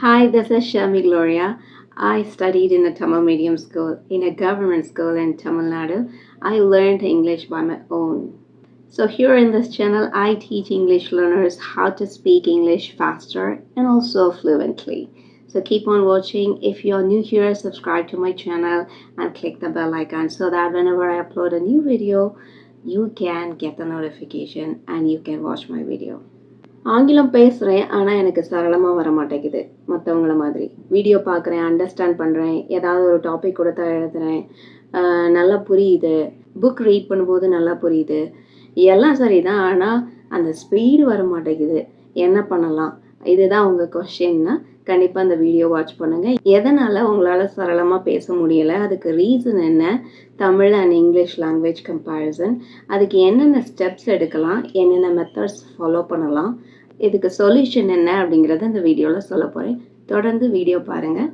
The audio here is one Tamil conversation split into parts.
Hi, this is Shami Gloria. I studied in a Tamil medium school, in a government school in Tamil Nadu. I learned English by my own. So, here in this channel, I teach English learners how to speak English faster and also fluently. So, keep on watching. If you're new here, subscribe to my channel and click the bell icon so that whenever I upload a new video, you can get the notification and you can watch my video. ஆங்கிலம் பேசுகிறேன் ஆனால் எனக்கு சரளமாக வர மாட்டேங்குது மற்றவங்கள மாதிரி. வீடியோ பார்க்குறேன் அண்டர்ஸ்டாண்ட் பண்ணுறேன் ஏதாவது ஒரு டாபிக் கொடுத்தா எழுதுறேன். நல்லா புரியுது. புக் ரீட் பண்ணும்போது நல்லா புரியுது. எல்லாம் சரிதான் ஆனால் அந்த ஸ்பீடு வர மாட்டேங்குது என்ன பண்ணலாம்? இதுதான் உங்கள் கொஷின்னா கண்டிப்பாக அந்த வீடியோ வாட்ச் பண்ணுங்கள் எதனால் உங்களால் சரளமாக பேச முடியலை? அதுக்கு ரீசன் என்ன? Tamil and English language comparison அதுக்கு என்னென்ன ஸ்டெப்ஸ் எடுக்கலாம்? என்னென்ன மெத்தட்ஸ் ஃபாலோ பண்ணலாம்? இதுக்கு சொல்யூஷன் என்ன அப்படிங்கிறத இந்த வீடியோவில் சொல்ல போகிறேன் தொடர்ந்து வீடியோ பாருங்கள்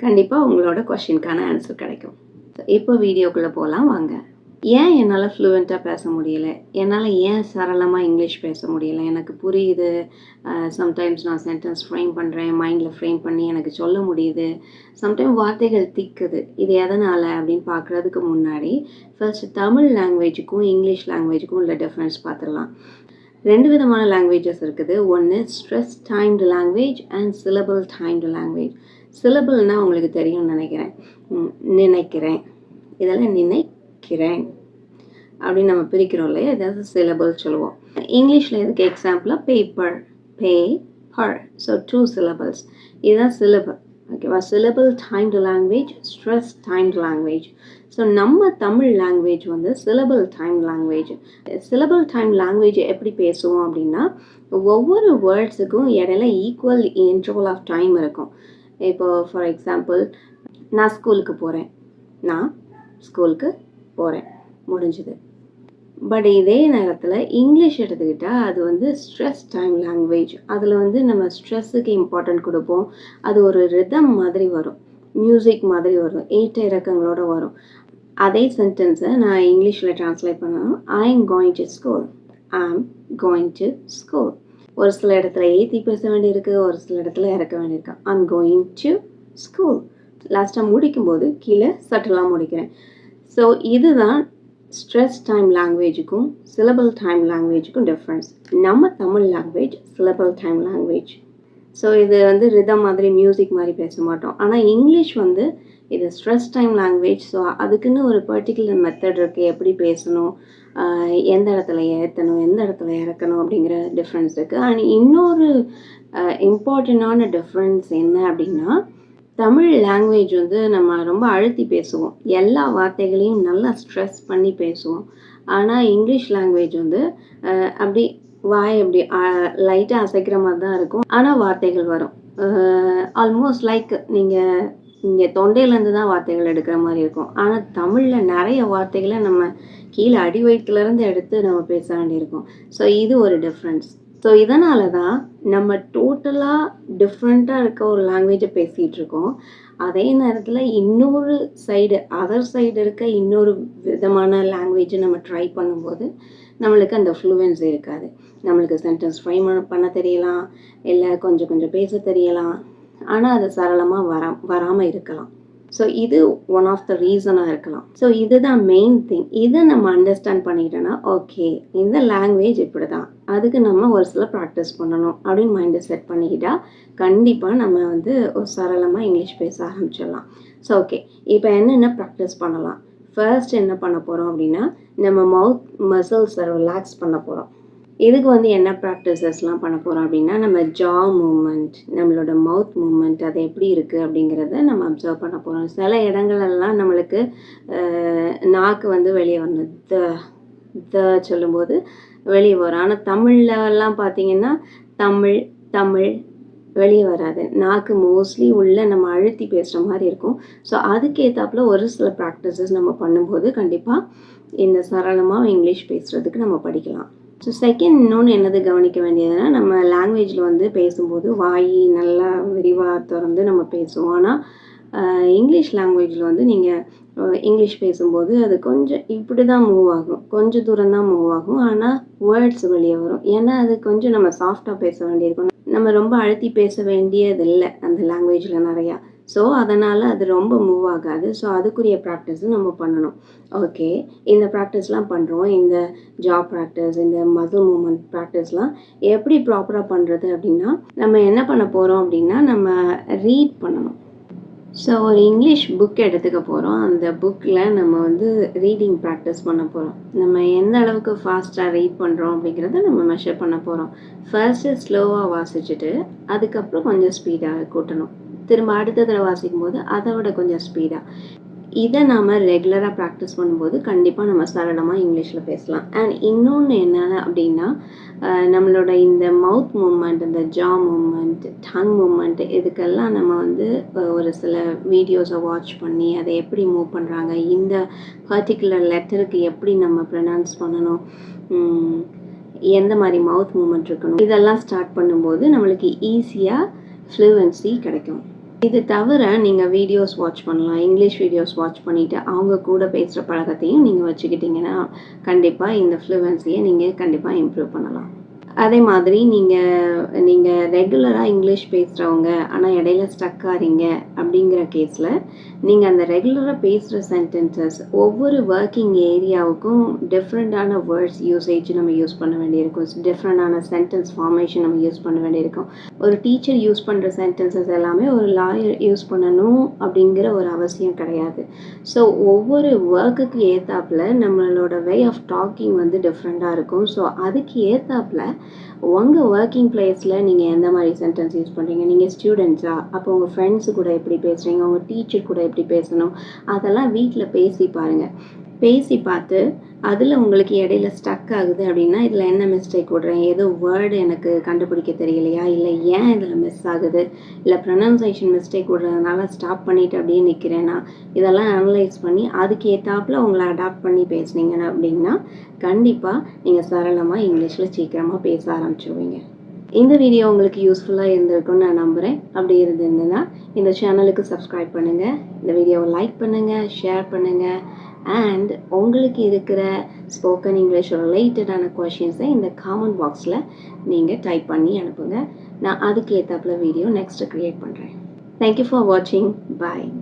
கண்டிப்பாக உங்களோட கொஷினுக்கான ஆன்சர் கிடைக்கும். இப்போ வீடியோக்குள்ளே போகலாம் வாங்க. ஏன் என்னால் ஃப்ளூவெண்ட்டாக பேச முடியல? என்னால் ஏன் சரளமாக இங்கிலீஷ் பேச முடியல? எனக்கு புரியுது. சம்டைம்ஸ் நான் சென்டென்ஸ் ஃப்ரேம் பண்ணுறேன் மைண்டில் ஃப்ரேம் பண்ணி எனக்கு சொல்ல முடியுது. சம்டைம் வார்த்தைகள் திக்குது. இது எதனால் அப்படின்னு பார்க்குறதுக்கு முன்னாடி ஃபர்ஸ்ட் தமிழ் லாங்குவேஜுக்கும் இங்கிலீஷ் லாங்குவேஜுக்கும் உள்ள டிஃப்ரென்ஸ் பார்த்துடலாம் ரெண்டு விதமான லாங்குவேஜஸ் இருக்குது. ஒன்று stress timed language and syllable timed language சிலபிள்னால் உங்களுக்கு தெரியும்னு நினைக்கிறேன். நினைக்கிறேன். இதெல்லாம் நினை நினைக்கிறேன் அப்படின்னு நம்ம பிரிக்கிறோம் இல்லையா? ஏதாவது சிலபிள் சொல்லுவோம். இங்கிலீஷில் இதுக்கு எக்ஸாம்பிளாக paper pa per so two syllables இதுதான் சிலபிள் ஓகேவா syllable timed language stress timed language so நம்ம தமிழ் லாங்குவேஜ் வந்து syllable time language syllable time language எப்படி பேசுவோம் அப்படின்னா ஒவ்வொரு வேர்ட்ஸுக்கும் இடையில ஈக்குவல் இன்டர்வல் ஆஃப் டைம் இருக்கும். இப்போ ஃபார் எக்ஸாம்பிள் நான் ஸ்கூலுக்கு போகிறேன் நான் ஸ்கூலுக்கு போகிறேன் முடிஞ்சுது. பட் இதே நேரத்தில் இங்கிலீஷ் எடுத்துக்கிட்டால் அது வந்து ஸ்ட்ரெஸ் டைம் லாங்குவேஜ் அதில் வந்து நம்ம ஸ்ட்ரெஸ்ஸுக்கு இம்பார்ட்டன்ட் கொடுப்போம். அது ஒரு ரிதம் மாதிரி வரும். மியூசிக் மாதிரி வரும். ஏற்ற இறக்கங்களோட வரும். அதே சென்டென்ஸை நான் இங்கிலீஷில் ட்ரான்ஸ்லேட் பண்ணணும். I am going to school I am going to school ஒரு சில இடத்துல ஏற்றி பேச வேண்டியிருக்கு ஒரு சில இடத்துல இறக்க வேண்டியிருக்கு. ஐம் கோயிங் டு ஸ்கூல் லாஸ்ட்டாக முடிக்கும்போது கீழே சட்டலாக முடிக்கிறேன். ஸோ இதுதான் ஸ்ட்ரெஸ் டைம் லாங்குவேஜுக்கும் சிலபல் டைம் லாங்குவேஜுக்கும் டிஃப்ரென்ஸ் நம்ம Tamil language syllable time language so இது வந்து ரிதம் மாதிரி மியூசிக் மாதிரி பேச மாட்டோம். ஆனால் இங்கிலீஷ் வந்து இது ஸ்ட்ரெஸ் டைம் லாங்குவேஜ் ஸோ அதுக்குன்னு ஒரு பர்டிகுலர் மெத்தட் இருக்குது எப்படி பேசணும் எந்த இடத்துல ஏற்றணும் எந்த இடத்துல இறக்கணும் அப்படிங்கிற டிஃப்ரென்ஸ் இருக்குது அண்ட் இன்னொரு இம்பார்ட்டண்ட்டான டிஃப்ரென்ஸ் என்ன அப்படின்னா தமிழ் லாங்குவேஜ் வந்து நம்ம ரொம்ப அழுத்தி பேசுவோம். எல்லா வார்த்தைகளையும் நல்லா ஸ்ட்ரெஸ் பண்ணி பேசுவோம். ஆனால் இங்கிலீஷ் லாங்குவேஜ் வந்து அப்படி வாய் அப்படி லைட்டாக அசைக்கிற மாதிரி தான் இருக்கும். ஆனால் வார்த்தைகள் வரும். ஆல்மோஸ்ட் லைக் நீங்கள் இங்கே தொண்டையிலேருந்து தான் வார்த்தைகள் எடுக்கிற மாதிரி இருக்கும். ஆனால் தமிழில் நிறைய வார்த்தைகளை நம்ம கீழே அடி வயிற்றுலேருந்து எடுத்து நம்ம பேச வேண்டியிருக்கும். ஸோ இது ஒரு டிஃப்ரென்ஸ் ஸோ இதனால தான் நம்ம டோட்டலாக டிஃப்ரெண்ட்டாக இருக்க ஒரு லாங்குவேஜை பேசிகிட்டு இருக்கோம். அதே நேரத்தில் இன்னொரு சைடு அதர் சைடு இருக்க இன்னொரு விதமான லாங்குவேஜை நம்ம ட்ரை பண்ணும்போது நம்மளுக்கு அந்த ஃப்ளூவன்ஸ் இருக்காது. நம்மளுக்கு சென்டென்ஸ் ஃப்ரைம் பண்ண தெரியலாம் இல்லை கொஞ்சம் கொஞ்சம் பேச தெரியலாம். ஆனால் அது சரளமாக வரா வராமல் இருக்கலாம். ஸோ இது ஒன் ஆஃப் த ரீசனாக இருக்கலாம். ஸோ இதுதான் மெயின் திங் இதை நம்ம அண்டர்ஸ்டாண்ட் பண்ணிக்கிட்டோன்னா ஓகே இந்த லாங்குவேஜ் இப்படி தான் அதுக்கு நம்ம ஒரு சில ப்ராக்டிஸ் பண்ணணும் அப்படின்னு மைண்டை செட் பண்ணிக்கிட்டா கண்டிப்பாக நம்ம வந்து ஒரு சரளமாக இங்கிலீஷ் பேச ஆரம்பிச்சிடலாம். ஸோ ஓகே இப்போ என்னென்ன ப்ராக்டிஸ் பண்ணலாம்? ஃபர்ஸ்ட் என்ன பண்ண போகிறோம் அப்படின்னா நம்ம மவுத் மசில்ஸை ரிலாக்ஸ் பண்ண போகிறோம் இதுக்கு வந்து என்ன ப்ராக்டிசஸ்லாம் பண்ண போகிறோம் அப்படின்னா நம்ம ஜா மூமெண்ட் நம்மளோட மவுத் மூமெண்ட் அது எப்படி இருக்குது அப்படிங்கிறத நம்ம அப்சர்வ் பண்ண போகிறோம் சில இடங்களெல்லாம் நம்மளுக்கு நாக்கு வந்து வெளியே வரணும் த த சொல்லும்போது வெளியே வரும். ஆனால் தமிழ்லலாம் பார்த்தீங்கன்னா தமிழ் தமிழ் வெளியே வராது. நாக்கு மோஸ்ட்லி உள்ள நம்ம அழுத்தி பேசுகிற மாதிரி இருக்கும். ஸோ அதுக்கேற்றாப்புல ஒரு சில ப்ராக்டிசஸ் நம்ம பண்ணும்போது கண்டிப்பாக இந்த சரளமாக இங்கிலீஷ் பேசுகிறதுக்கு நம்ம படிக்கலாம். ஸோ செகண்ட் இன்னொன்று என்னது கவனிக்க வேண்டியதுன்னா நம்ம லாங்குவேஜில் வந்து பேசும்போது வாய் நல்லா விரிவாக திறந்து நம்ம பேசுவோம். ஆனால் இங்கிலீஷ் லாங்குவேஜில் வந்து நீங்கள் இங்கிலீஷ் பேசும்போது அது கொஞ்சம் இப்படி தான் மூவ் ஆகும். கொஞ்சம் தூரம் தான் மூவ் ஆகும். ஆனால் வேர்ட்ஸ் வெளியே வரும். ஏன்னா அது கொஞ்சம் நம்ம சாஃப்டாக பேச வேண்டியிருக்கும். நம்ம ரொம்ப அழுத்தி பேச வேண்டியதில்லை அந்த லாங்குவேஜில் நிறையா. ஸோ அதனால் அது ரொம்ப மூவ் ஆகாது. ஸோ அதுக்குரிய ப்ராக்டிஸும் நம்ம பண்ணணும். ஓகே இந்த ப்ராக்டிஸ்லாம் பண்ணுறோம் இந்த ஜாப் ப்ராக்டிஸ் இந்த மசில் மூமெண்ட் ப்ராக்டிஸ்லாம் எப்படி ப்ராப்பராக பண்ணுறது அப்படின்னா நம்ம என்ன பண்ண போகிறோம் அப்படின்னா நம்ம ரீட் பண்ணணும். ஸோ ஒரு இங்கிலீஷ் புக் எடுத்துக்க போகிறோம் அந்த புக்கில் நம்ம வந்து ரீடிங் ப்ராக்டிஸ் பண்ண போகிறோம் நம்ம எந்த அளவுக்கு ஃபாஸ்ட்டாக ரீட் பண்ணுறோம் அப்படிங்கிறத நம்ம மெஷர் பண்ண போகிறோம் ஃபர்ஸ்ட்டு ஸ்லோவாக வாசிச்சுட்டு அதுக்கப்புறம் கொஞ்சம் ஸ்பீடாக கூட்டணும். திரும்ப அடுத்த தடவை வாசிக்கும் போது அதை விட கொஞ்சம் ஸ்பீடாக இதை நாம் ரெகுலராக ப்ராக்டிஸ் பண்ணும்போது கண்டிப்பாக நம்ம சரளமாக இங்கிலீஷில் பேசலாம். அண்ட் இன்னொன்று என்ன அப்படின்னா நம்மளோட இந்த மவுத் மூமெண்ட் இந்த ஜா மூமெண்ட் டங் மூமெண்ட் இதுக்கெல்லாம் நம்ம வந்து ஒரு சில வீடியோஸை வாட்ச் பண்ணி அதை எப்படி மூவ் பண்ணுறாங்க இந்த பர்டிகுலர் லெட்டருக்கு எப்படி நம்ம ப்ரொனவுன்ஸ் பண்ணணும் எந்த மாதிரி மவுத் மூமெண்ட் இருக்கணும் இதெல்லாம் ஸ்டார்ட் பண்ணும்போது நம்மளுக்கு ஈஸியாக ஃப்ளூவன்சி கிடைக்கும். இது தவிர நீங்கள் வீடியோஸ் வாட்ச் பண்ணலாம் இங்கிலீஷ் வீடியோஸ் வாட்ச் பண்ணிவிட்டு அவங்க கூட பேசுகிற பழக்கத்தையும் நீங்கள் வச்சுக்கிட்டிங்கன்னா கண்டிப்பாக இந்த ஃப்ளூவன்சியை நீங்கள் கண்டிப்பாக இம்ப்ரூவ் பண்ணலாம். அதே மாதிரி நீங்கள் நீங்கள் ரெகுலராக இங்கிலீஷ் பேசுகிறவங்க ஆனால் இடையில ஸ்டக் ஆறீங்க அப்படிங்கிற கேஸில் நீங்கள் அந்த ரெகுலராக பேசுகிற சென்டென்சஸ் ஒவ்வொரு ஒர்க்கிங் ஏரியாவுக்கும் டிஃப்ரெண்ட்டான வேர்ட்ஸ் யூசேஜ் நம்ம யூஸ் பண்ண வேண்டியிருக்கும். டிஃப்ரெண்டான சென்டென்ஸ் ஃபார்மேஷன் நம்ம யூஸ் பண்ண வேண்டியிருக்கும். ஒரு டீச்சர் யூஸ் பண்ணுற சென்டென்சஸ் எல்லாமே ஒரு லாயர் யூஸ் பண்ணணும் அப்படிங்கிற ஒரு அவசியம் கிடையாது. ஸோ ஒவ்வொரு ஒர்க்குக்கு ஏற்றாப்புல நம்மளோட வே ஆஃப் டாக்கிங் வந்து டிஃப்ரெண்ட்டாக இருக்கும். ஸோ அதுக்கு ஏற்றாப்புல உங்கள் ஒர்க்கிங் பிளேஸில் நீங்கள் எந்த மாதிரி சென்டென்ஸ் யூஸ் பண்ணுறீங்க நீங்கள் ஸ்டூடெண்ட்ஸா அப்போ உங்கள் ஃப்ரெண்ட்ஸு கூட எப்படி பேசுகிறீங்க உங்கள் டீச்சர் கூட எப்படி பேசணும்? அதெல்லாம் வீட்டில் பேசி பாருங்கள் பேசி பார்த்து அதில் உங்களுக்கு இடையில ஸ்டக் ஆகுது அப்படின்னா இதில் என்ன மிஸ்டேக் விடுறேன் ஏதோ வேர்டு எனக்கு கண்டுபிடிக்க தெரியலையா? இல்லை ஏன் இதில் மிஸ் ஆகுது? இல்லை ப்ரொனன்சேஷன் மிஸ்டேக் விடுறதுனால ஸ்டாப் பண்ணிட்டு அப்படியே நிற்கிறேன்னா இதெல்லாம் அனலைஸ் பண்ணி அதுக்கு ஏத்தாப்புல உங்களை அடாப்ட் பண்ணி பேசுனீங்க அப்படின்னா கண்டிப்பாக நீங்கள் சரளமாக இங்கிலீஷில் சீக்கிரமாக பேச ஆரம்பிச்சிருவீங்க. இந்த வீடியோ உங்களுக்கு யூஸ்ஃபுல்லாக இருந்திருக்கும்னு நான் நம்புகிறேன் அப்படி இருந்ததுன்னா இந்த சேனலுக்கு சப்ஸ்கிரைப் பண்ணுங்கள் இந்த வீடியோவை லைக் பண்ணுங்கள் ஷேர் பண்ணுங்கள் அண்ட் உங்களுக்கு இருக்கிற ஸ்போக்கன் இங்கிலீஷ் ரிலேட்டடான கொஷின்ஸை இந்த காமெண்ட் பாக்ஸில் நீங்கள் டைப் பண்ணி அனுப்புங்க. நான் அதுக்கு ஏற்றாப்புல வீடியோ நெக்ஸ்ட்டு க்ரியேட் பண்ணுறேன் தேங்க்யூ ஃபார் வாட்சிங் பாய்